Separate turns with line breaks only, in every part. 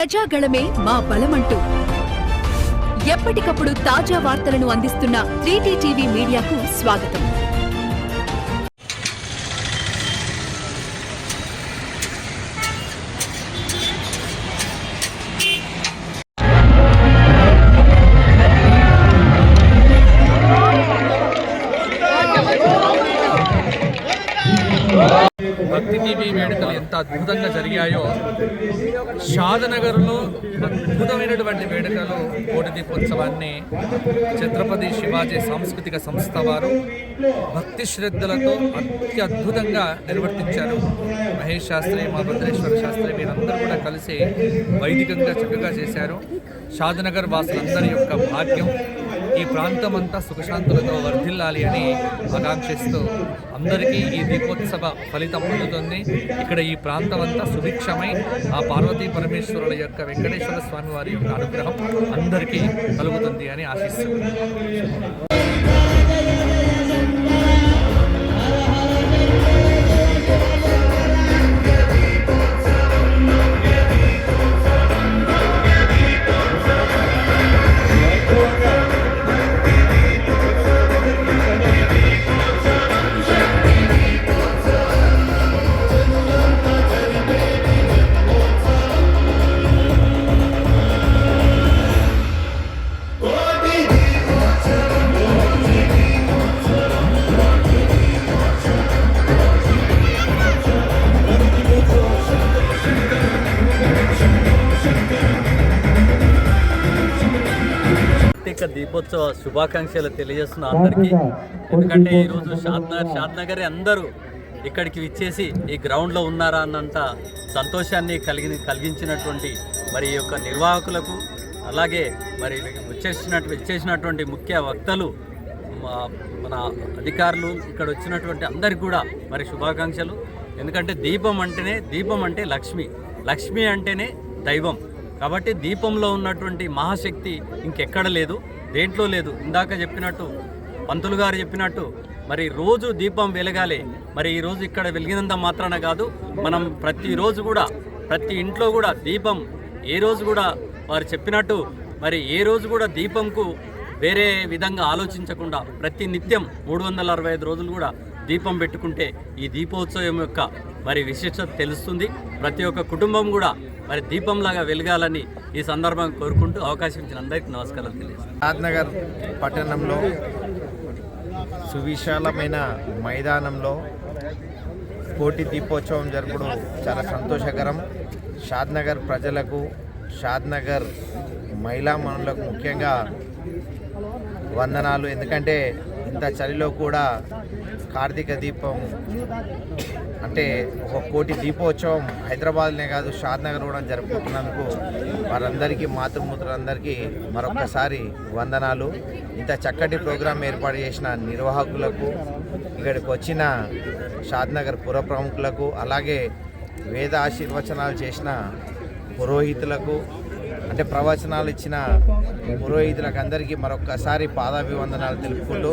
ప్రజాగళమే మా బలమంటూ. ఎప్పటికప్పుడు తాజా వార్తలను అందిస్తున్న త్రీటీ టీవీ మీడియాకు స్వాగతం.
భక్తి టీవీ వేడుకలు ఎంత అద్భుతంగా జరిగాయో షాదనగర్లో అద్భుతమైనటువంటి వేడుకలు కోటి దీపోత్సవాన్ని ఛత్రపతి శివాజీ సాంస్కృతిక సంస్థ వారు భక్తి శ్రద్ధలతో అత్యద్భుతంగా నిర్వర్తించారు. మహేష్ శాస్త్రి మా భద్రేశ్వర శాస్త్రి వీరందరూ కూడా కలిసి వైదికంగా చక్కగా చేశారు. షాదనగర్ వాసులందరి యొక్క భాగ్యం ఈ ప్రాంతం అంతా సుఖశాంతులతో వర్ధిల్లాలి అని ఆకాంక్షిస్తూ అందరికీ ఈ దీపోత్సవ ఫలితం పొందుతుంది ఇక్కడ ఈ ప్రాంతం అంతా సుభిక్షమై ఆ పార్వతీ పరమేశ్వరుల యొక్క వెంకటేశ్వర స్వామి వారి యొక్క అనుగ్రహం అందరికీ కలుగుతుంది అని ఆశిస్తున్నాను.
కార్తీక దీపోత్సవ శుభాకాంక్షలు తెలియజేస్తున్న అందరికీ. ఎందుకంటే ఈరోజు షాద్నగర్ షాద్నగరే అందరూ ఇక్కడికి విచ్చేసి ఈ గ్రౌండ్లో ఉన్నారా అన్నంత సంతోషాన్ని కలిగి కలిగించినటువంటి మరి ఈ యొక్క నిర్వాహకులకు అలాగే మరి వచ్చేసినట్టు వచ్చేసినటువంటి ముఖ్య వక్తలు మన అధికారులు ఇక్కడ వచ్చినటువంటి అందరికి కూడా మరి శుభాకాంక్షలు. ఎందుకంటే దీపం అంటేనే దీపం అంటే లక్ష్మి. లక్ష్మి అంటేనే దైవం. కాబట్టి దీపంలో ఉన్నటువంటి మహాశక్తి ఇంకెక్కడ లేదు దేంట్లో లేదు. ఇందాక చెప్పినట్టు పంతులు గారు చెప్పినట్టు మరి రోజు దీపం వెలగాలి. మరి ఈ రోజు ఇక్కడ వెలిగినంత మాత్రాన కాదు మనం ప్రతిరోజు కూడా ప్రతి ఇంట్లో కూడా దీపం ఏ రోజు కూడా వారు చెప్పినట్టు మరి ఏ రోజు కూడా దీపంకు వేరే విధంగా ఆలోచించకుండా ప్రతి నిత్యం మూడు వందల అరవై ఐదు రోజులు కూడా దీపం పెట్టుకుంటే ఈ దీపోత్సవం యొక్క మరి విశిష్టత తెలుస్తుంది. ప్రతి ఒక్క కుటుంబం కూడా మరి దీపంలాగా వెలగాలని ఈ సందర్భంగా కోరుకుంటూ అవకాశం ఇచ్చిన అందరికీ నమస్కారాలు తెలియజేస్తాను.
షాద్నగర్ పట్టణంలో సువిశాలమైన మైదానంలో కోటి దీపోత్సవం జరపడం చాలా సంతోషకరం. షాద్నగర్ ప్రజలకు షాద్నగర్ మహిళా మనులకు ముఖ్యంగా వందనాలు. ఎందుకంటే ఇంత చలిలో కూడా కార్తీక దీపం అంటే ఒక కోటి దీపోత్సవం హైదరాబాద్నే కాదు షాద్నగర్ కూడా జరుపుకుంటున్నందుకు వారందరికీ మాతృమూర్తులందరికీ మరొకసారి వందనాలు. ఇంత చక్కటి ప్రోగ్రాం ఏర్పాటు చేసిన నిర్వాహకులకు ఇక్కడికి వచ్చిన షాద్నగర్ పుర ప్రముఖులకు అలాగే వేద ఆశీర్వచనాలు చేసిన పురోహితులకు అంటే ప్రవచనాలు ఇచ్చిన పురోహితులకు అందరికీ మరొక్కసారి పాదాభివందనాలు తెలుపుకుంటూ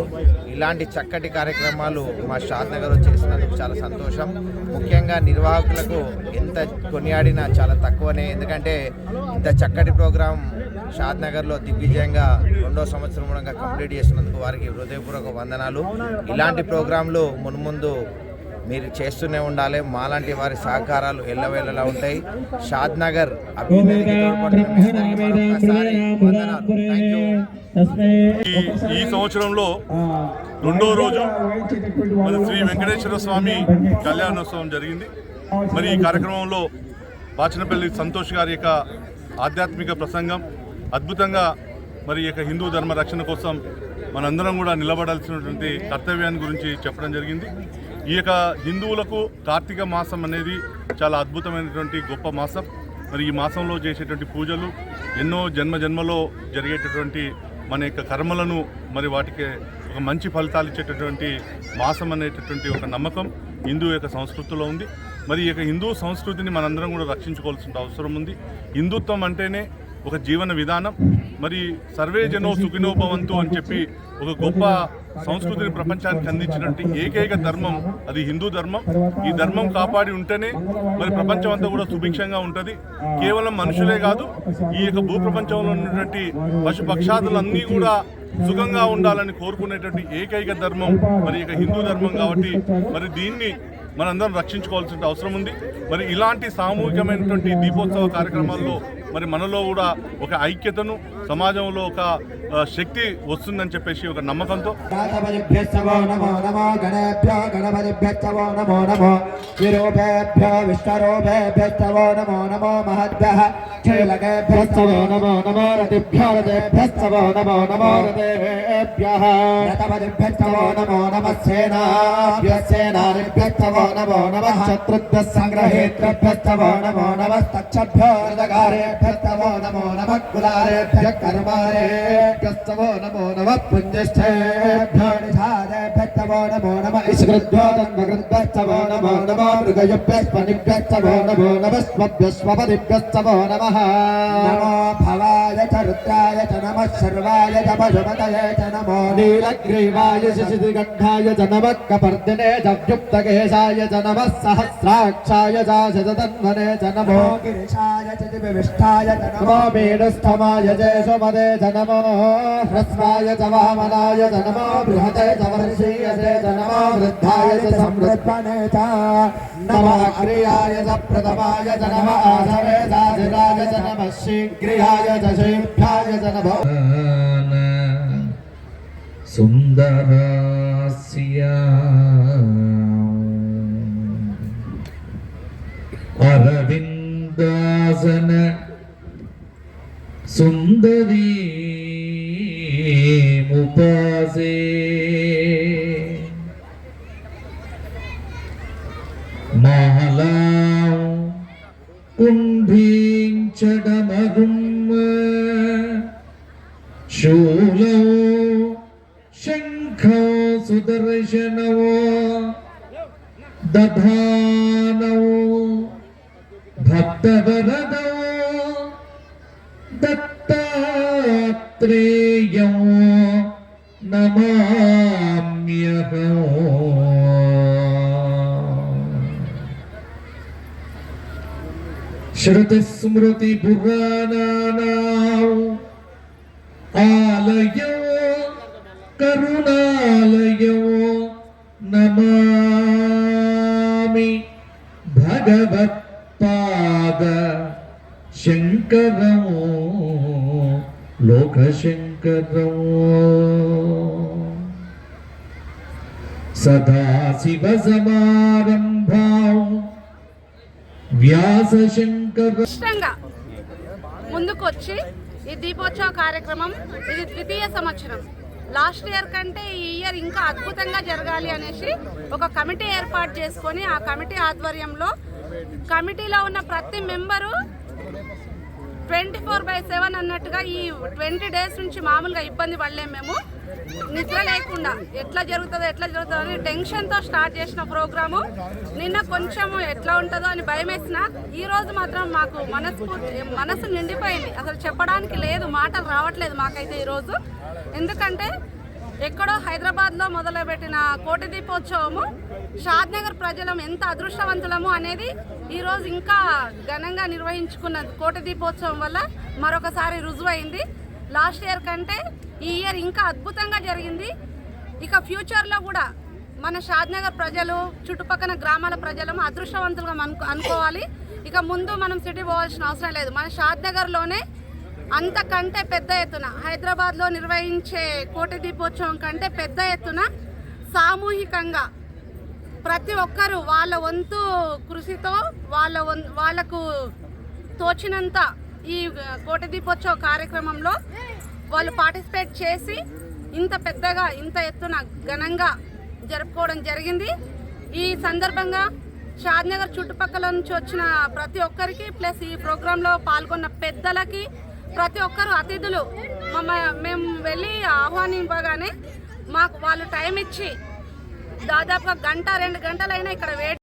ఇలాంటి చక్కటి కార్యక్రమాలు మా షాద్నగర్ చేసినందుకు చాలా సంతోషం. ముఖ్యంగా నిర్వాహకులకు ఎంత కొనియాడినా చాలా తక్కువనే. ఎందుకంటే ఇంత చక్కటి ప్రోగ్రాం షాద్నగర్లో దిగ్విజయంగా రెండో సంవత్సరం కూడా కంప్లీట్ చేసినందుకు వారికి హృదయపూర్వక వందనాలు. ఇలాంటి ప్రోగ్రాంలు మున్ముందు మీరు చేస్తూనే ఉండాలి. మాలాంటి వారి సహకారాలు ఎల్లవేళలా ఉంటాయి. షాద్ నగర్.
ఈ ఈ సంవత్సరంలో రెండో రోజు మరి శ్రీ వెంకటేశ్వర స్వామి కళ్యాణోత్సవం జరిగింది. మరి ఈ కార్యక్రమంలో బాచనపల్లి సంతోష్ గారి యొక్క ఆధ్యాత్మిక ప్రసంగం అద్భుతంగా మరి ఈ యొక్క హిందూ ధర్మ రక్షణ కోసం మనందరం కూడా నిలబడాల్సినటువంటి కర్తవ్యాన్ని గురించి చెప్పడం జరిగింది. ఈ యొక్క హిందువులకు కార్తీక మాసం అనేది చాలా అద్భుతమైనటువంటి గొప్ప మాసం. మరి ఈ మాసంలో చేసేటువంటి పూజలు ఎన్నో జన్మ జన్మలో జరిగేటటువంటి మన యొక్క కర్మలను మరి వాటికి ఒక మంచి ఫలితాలు ఇచ్చేటటువంటి మాసం అనేటటువంటి ఒక నమ్మకం హిందూ యొక్క సంస్కృతిలో ఉంది. మరి ఈ యొక్క హిందూ సంస్కృతిని మనందరం కూడా రక్షించుకోవాల్సిన అవసరం ఉంది. హిందుత్వం అంటేనే ఒక జీవన విధానం మరి సర్వే జనో సుఖినో భవంతు అని చెప్పి ఒక గొప్ప సంస్కృతిని ప్రపంచానికి అందించినటువంటి ఏకైక ధర్మం అది హిందూ ధర్మం. ఈ ధర్మం కాపాడి ఉంటేనే మరి ప్రపంచం అంతా కూడా సుభిక్షంగా ఉంటుంది. కేవలం మనుషులే కాదు ఈ యొక్క భూప్రపంచంలో ఉన్నటువంటి పశుపక్షాదులన్నీ కూడా సుఖంగా ఉండాలని కోరుకునేటువంటి ఏకైక ధర్మం మరి ఇక హిందూ ధర్మం కాబట్టి మరి దీన్ని మనందరం రక్షించుకోవాల్సిన అవసరం ఉంది. మరి ఇలాంటి సామూహికమైనటువంటి దీపోత్సవ కార్యక్రమాల్లో మరి మనలో కూడా ఒక ఐక్యతను సమాజంలో ఒక శక్తి వస్తుందని చెప్పేసి ఒక నమ్మకంతో.
గణపతిభ్యశ్చవో నమో నమో గణేభ్యో గణపతిభ్యశ్చవో నమో నమో విరూపేభ్యో విశ్వరూపేభ్యశ్చవో నమో నమో మహద్భ్యः శ్రీలకేభ్యశ్చవో నమో నమో రతిభ్యో రతిభ్యశ్చవో నమో నమో రతిభ్యः రతపతిభ్యశ్చవో నమో నమः సేనాభ్యశ్చేనానిభ్యశ్చవో నమో నమः శత్రుభ్యः సంగ్రహేత్రభ్యశ్చవో నమో నమः తక్షభ్యో రథకారేభ్యశ్చవో నమో నమः కులారేభ్యः కర్మారేభ్యశ్చవో నమో నమः పుంజిష్ఠేభ్యో నిషాదేభ్యశ్చవో నమో నమः ఇష్కృద్భ్యో తన్మకృద్భ్యశ్చవో నమో నమో మృగయుభ్యస్పనిభ్యశ్చవో నమో నమः స్వభ్యస్వపదిభ్యశ్చవో నమः నమో భవాయ చ రుద్రాయ చ నమः శర్వాయ చ పశుపతయే చ నమో నీలగ్రీవాయ శశిగంధాయ చ నమः కపర్దినే చ. వ్యుక్తకేశాయ చ నమः సహస్రాక్షాయ చ శతతన్వనే చ నమో గిరిశాయ చ దివిష్టాయ చ నమో మేనుస్థమాయ చ సుమదే చ నమో. హ్రస్వాయ చ
സുന്ദരി മുബാസേ മാലാം കുംഭീഞ്ചടമകും ശൂലോ ശംഖോ സുദർശനവോ ദഭാ दत्तात्रेयं नमाम्यहम्। श्रुतिस्मृतिपुराणानाम् आलयो करुणालयो नमामि। भगवत्पाद शङ्करम्। శంకరం లోకశంకరం సదాశివ వ్యాసశంకర
ముందుకొచ్చి ఈ దీపోత్సవ కార్యక్రమం ఇది ద్వితీయ సంవత్సరం. లాస్ట్ ఇయర్ కంటే ఈ ఇయర్ ఇంకా అద్భుతంగా జరగాలి అనేసి ఒక కమిటీ ఏర్పాటు చేసుకొని ఆ కమిటీ ఆధ్వర్యంలో కమిటీలో ఉన్న ప్రతి member twenty four by seven అన్నట్టుగా ఈ ట్వంటీ డేస్ నుంచి మామూలుగా ఇబ్బంది పడలేము మేము. నిద్ర లేకుండా ఎట్లా జరుగుతుందో ఎట్లా జరుగుతుందో అని టెన్షన్తో స్టార్ట్ చేసిన ప్రోగ్రాము. నిన్న కొంచెం ఎట్లా ఉంటుందో అని భయం వేసిన ఈ రోజు మాత్రం మాకు మనస్ఫూర్తి మనసు నిండిపోయింది. అసలు చెప్పడానికి లేదు మాటలు రావట్లేదు మాకైతే ఈరోజు ఎందుకంటే ఎక్కడో హైదరాబాద్లో మొదలుపెట్టిన కోటి దీపోత్సవము షాద్నగర్ ప్రజలం ఎంత అదృష్టవంతులము అనేది ఈరోజు ఇంకా ఘనంగా నిర్వహించుకున్న కోట దీపోత్సవం వల్ల మరొకసారి రుజువైంది. లాస్ట్ ఇయర్ కంటే ఈ ఇయర్ ఇంకా అద్భుతంగా జరిగింది. ఇక ఫ్యూచర్లో కూడా మన షాద్నగర్ ప్రజలు చుట్టుపక్కల గ్రామాల ప్రజలు అదృష్టవంతులుగా అనుకో అనుకోవాలి. ఇక ముందు మనం సిటీ పోవాల్సిన అవసరం లేదు. మన షాద్నగర్లోనే అంతకంటే పెద్ద ఎత్తున హైదరాబాద్లో నిర్వహించే కోటి దీపోత్సవం కంటే పెద్ద ఎత్తున సామూహికంగా ప్రతి ఒక్కరూ వాళ్ళ వంతు కృషితో వాళ్ళ వం- వాళ్ళకు తోచినంత ఈ కోట దీపోత్సవ కార్యక్రమంలో వాళ్ళు పార్టిసిపేట్ చేసి ఇంత పెద్దగా ఇంత ఎత్తున ఘనంగా జరుపుకోవడం జరిగింది. ఈ సందర్భంగా షాద్నగర్ చుట్టుపక్కల నుంచి వచ్చిన ప్రతి ఒక్కరికి ప్లస్ ఈ ప్రోగ్రాంలో పాల్గొన్న పెద్దలకి ప్రతి ఒక్కరు అతిథులు మమ్మ మేము వెళ్ళి ఆహ్వానింపగానే మాకు వాళ్ళు టైం ఇచ్చి దాదాపుగా గంట రెండు గంటలైనా ఇక్కడ వెయిట్